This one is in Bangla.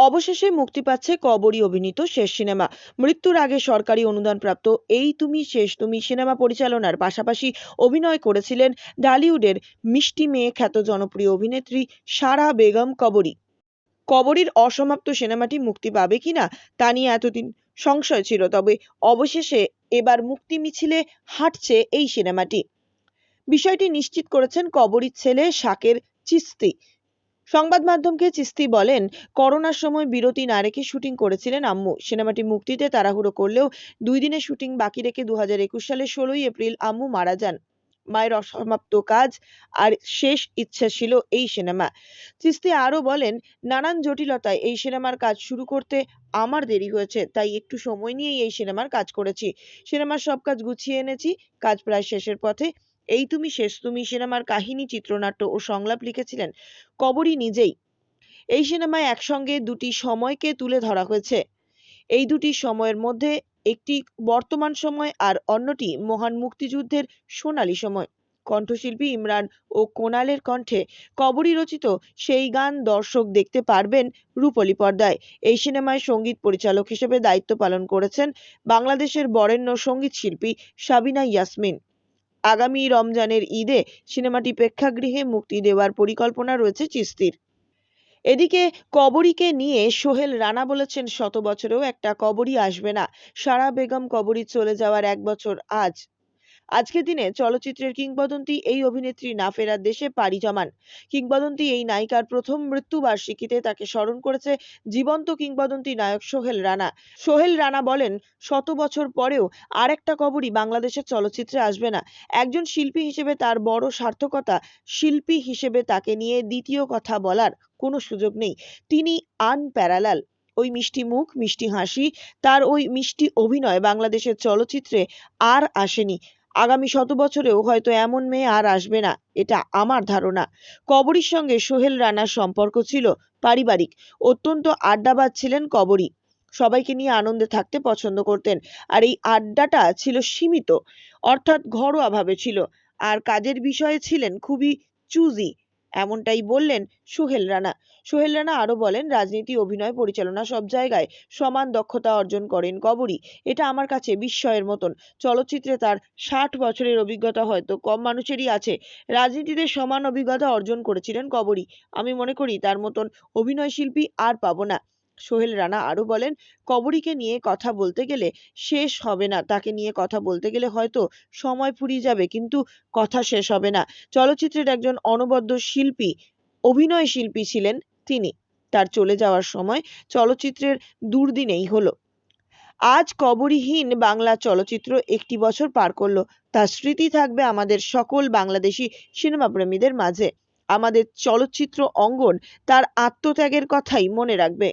অবশেষে মুক্তি পাচ্ছে কবরী অভিনীত শেষ সিনেমা। মৃত্যুর আগে সরকারি অনুদানপ্রাপ্ত এই তুমি শেষ তুমি সিনেমা পরিচালনার পাশাপাশি অভিনয় করেছিলেন ঢালিউডের মিষ্টি মেয়ে খ্যাত জনপ্রিয় অভিনেত্রী সারা বেগম কবরী। কবরীর অসমাপ্ত সিনেমাটি মুক্তি পাবে কিনা তা নিয়ে এতদিন সংশয় ছিল, তবে অবশেষে এবার মুক্তি মিছিলে হাঁটছে এই সিনেমাটি। বিষয়টি নিশ্চিত করেছেন কবরীর ছেলে শাকের চিস্তি। সংবাদ মাধ্যমকে চিস্তি বলেন, করোনার সময় বিরতি না রেখে শুটিং করেছিলেন আম্মু। সিনেমাটি মুক্তিতে তাড়াহুড়ো করলেও দুই দিনের শুটিং বাকি রেখে দু হাজার একুশ সালের ষোলোই এপ্রিল আম্মু মারা যান। মায়ের অসমাপ্ত কাজ আর শেষ ইচ্ছা ছিল এই সিনেমা। চিস্তি আরও বলেন, নানান জটিলতায় এই সিনেমার কাজ শুরু করতে আমার দেরি হয়েছে, তাই একটু সময় নিয়েই এই সিনেমার কাজ করেছি। সিনেমার সব কাজ গুছিয়ে এনেছি, কাজ প্রায় শেষের পথে এই তুমি শেষ তুমি সিনেমার কাহিনী, চিত্রনাট্য ও সংলাপ লিখেছিলেন কবরী নিজেই। এই সিনেমায় একসঙ্গে দুটি সময়কে তুলে ধরা হয়েছে। এই দুটি সময়ের মধ্যে একটি বর্তমান সময় আর অন্যটি মহান মুক্তিযুদ্ধের সোনালী সময়। কণ্ঠশিল্পী ইমরান ও কোনালের কণ্ঠে কবরী রচিত সেই গান দর্শক দেখতে পারবেন রূপলী পর্দায়। এই সিনেমায় সংগীত পরিচালক হিসেবে দায়িত্ব পালন করেছেন বাংলাদেশের বরেণ্য সংগীত শিল্পী সাবিনা ইয়াসমিন। আগামী রমজানের ঈদে সিনেমাটি প্রেক্ষাগৃহে মুক্তি দেওয়ার পরিকল্পনা রয়েছে চিস্তির। এদিকে কবরীকে নিয়ে সোহেল রানা বলেছেন, শত বছরেও একটা কবরী আসবে না। সারা বেগম কবরী চলে যাওয়ার এক বছর আজ। আজকের দিনে চলচ্চিত্রের কিংবদন্তি এই অভিনেত্রী না ফেরার দেশে পাড়ি জমান। কিংবদন্তি এই নায়িকার প্রথম মৃত্যুবার্ষিকীতে তাকে স্মরণ করেছে জীবন্ত কিংবদন্তি নায়ক সোহেল রানা। সোহেল রানা বলেন, শত বছর পরেও আর একটা কবরই বাংলাদেশের চলচ্চিত্রে আসবে না। একজন শিল্পী হিসেবে তার বড় সার্থকতা শিল্পী হিসেবে তাকে নিয়ে দ্বিতীয় কথা বলার কোনো সুযোগ নেই। তিনি আনপ্যারালাল। ওই মিষ্টি মুখ, মিষ্টি হাসি, তার ওই মিষ্টি অভিনয় বাংলাদেশের চলচ্চিত্রে আর আসেনি। আগামী শত বছরেও হয়তো এমন মেয়ে আর আসবে না, এটা আমার ধারণা। কবরীর সঙ্গে সোহেল রানার সম্পর্ক ছিল পারিবারিক, অত্যন্ত আড্ডাবাজ ছিলেন কবরী। সবাইকে নিয়ে আনন্দে থাকতে পছন্দ করতেন, আর এই আড্ডাটা ছিল সীমিত, অর্থাৎ ঘরোয়াভাবে ছিল, আর কাজের বিষয়ে ছিলেন খুবই চুজি। এমনটাই বললেন সুহেল রানা। সোহেল রানা আরও বলেন, রাজনীতি, অভিনয়, পরিচালনা সব জায়গায় সমান দক্ষতা অর্জন করেন কবরী এটা আমার কাছে বিস্ময়ের মতন। চলচ্চিত্রে তার ষাট বছরের অভিজ্ঞতা হয়তো কম মানুষেরই আছে। রাজনীতিতে সমান অভিজ্ঞতা অর্জন করেছিলেন কবরী আমি মনে করি তার মতন অভিনয় শিল্পী আর পাবো না। সোহেল রানা আরও বলেন, কবরীকে নিয়ে কথা বলতে গেলে শেষ হবে না। তাকে নিয়ে কথা বলতে গেলে হয়তো সময় ফুরিয়ে যাবে, কিন্তু কথা শেষ হবে না। চলচ্চিত্রের একজন অনবদ্য শিল্পী, অভিনয় শিল্পী ছিলেন তিনি। তার চলে যাওয়ার সময় চলচ্চিত্রের দুর্দিনেই হলো। আজ কবরীহীন বাংলা চলচ্চিত্র একটি বছর পার করল। তার স্মৃতি থাকবে আমাদের সকল বাংলাদেশি সিনেমা প্রেমীদের মাঝে। আমাদের চলচ্চিত্র অঙ্গন তার আত্মত্যাগের কথাই মনে রাখবে।